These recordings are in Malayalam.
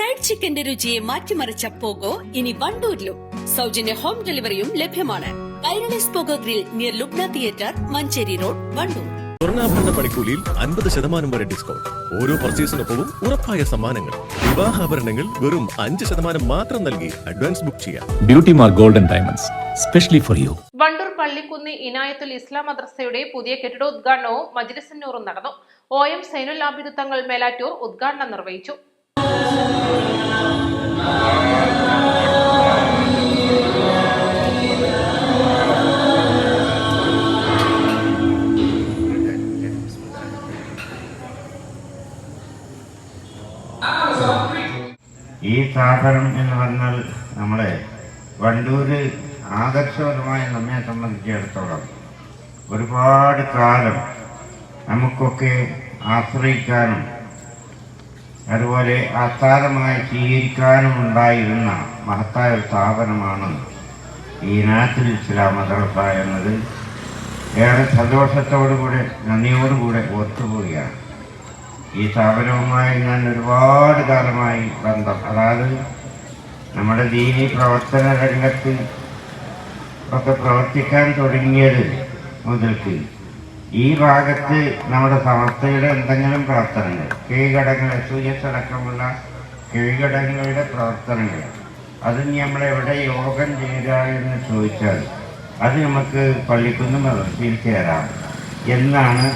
ഫ്രൈഡ് ചിക്കന്റെ രുചിയെ മാറ്റിമറിച്ച പോഗോ ഇനി വണ്ടൂരിലും. സൗജന്യ ഹോം ഡെലിവറിയും ലഭ്യമാണ്. Kairalis Pogo grill near Lubna theatre Manjeri road Wandoor. സ്വർണാഭരണ പണിക്കൂലിയിൽ അൻപത് ശതമാനം വരെ ഡിസ്കൗണ്ട്. ഓരോ പർച്ചേസിനൊപ്പവും ഉറപ്പായ സമ്മാനങ്ങൾ. വിവാഹാഭരണങ്ങൾ വെറും അഞ്ച് ശതമാനം മാത്രം നൽകി അഡ്വാൻസ് ബുക്ക് ചെയ്യാം. Beauty Mar golden diamonds specially for you Wandoor Pallikkunnu Inayathul Islam മദ്രസയുടെ പുതിയ കെട്ടിടോദ്ഘാടനവും മജ്ലിസന്നൂറും നടന്നു. ഒ എം സൈനുൽ ആബിദ് തങ്ങൾ മേലാറ്റൂർ ഉദ്ഘാടനം നിർവഹിച്ചു. ഈ സ്ഥാപനം എന്ന് പറഞ്ഞാൽ നമ്മളെ വണ്ടൂര് ആദർശപരമായി നമ്മെ സംബന്ധിച്ചിടത്തോളം ഒരുപാട് കാലം നമുക്കൊക്കെ ആശ്രയിക്കാനും അതുപോലെ ആസ്ഥാനമായി സ്വീകരിക്കാനും ഉണ്ടായിരുന്ന മഹത്തായ ഒരു സ്ഥാപനമാണ് ഈ നാത്തുൽ ഇസ്ലാം മദ്രസ എന്നത്. ഏറെ സന്തോഷത്തോടുകൂടെ നന്ദിയോടുകൂടെ ഓർത്തുപോവുകയാണ്. ഈ സ്ഥാപനവുമായി ഞാൻ ഒരുപാട് കാലമായി ബന്ധം. അതായത് നമ്മുടെ ദീനി പ്രവർത്തന രംഗത്ത് ഒക്കെ പ്രവർത്തിക്കാൻ തുടങ്ങിയത് മുതൽക്ക് ഈ ഭാഗത്ത് നമ്മുടെ സമസ്തയുടെ എന്തെങ്കിലും പ്രവർത്തനങ്ങൾ എസ് അടക്കമുള്ള കീഴ്ഘടകങ്ങളുടെ പ്രവർത്തനങ്ങൾ അത് ഇനി നമ്മളെവിടെ യോഗം ചെയ്യുക എന്ന് ചോദിച്ചാൽ അത് നമുക്ക് പള്ളിക്കുന്ന് മദർസയിൽ ചേരാം എന്നാണ്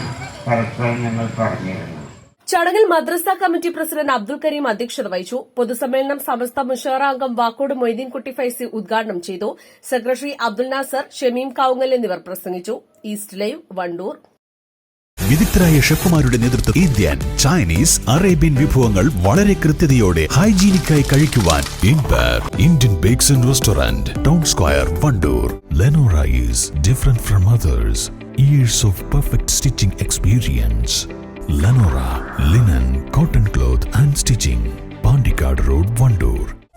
പരസ്പരം ഞങ്ങൾ പറഞ്ഞിരുന്നത്. ചടങ്ങിൽ മദ്രസ കമ്മിറ്റി പ്രസിഡന്റ് അബ്ദുൽ കരീം അധ്യക്ഷത വഹിച്ചു. പൊതുസമ്മേളനം സമസ്ത മുഷാറ അംഗം വാക്കോട് മൊയ്തീൻകുട്ടി ഫൈസി ഉദ്ഘാടനം ചെയ്തു. സെക്രട്ടറി അബ്ദുൽ നാസർ ഷമീം കാവുങ്ങൽ എന്നിവർ പ്രസംഗിച്ചു. East live Wandoor. വിദഗ്ധരായ ഷെഫുമാരുടെ നേതൃത്വം ഇന്ത്യൻ ചൈനീസ് അറേബ്യൻ വിഭവങ്ങൾ വളരെ കൃത്യതയോടെ ഹൈജീനിക്കായി കഴിക്കുവാൻ Indian bakes and restaurant town square Wandoor. Lenora is different from others years of perfect stitching experience Lenora linen cotton cloth and stitching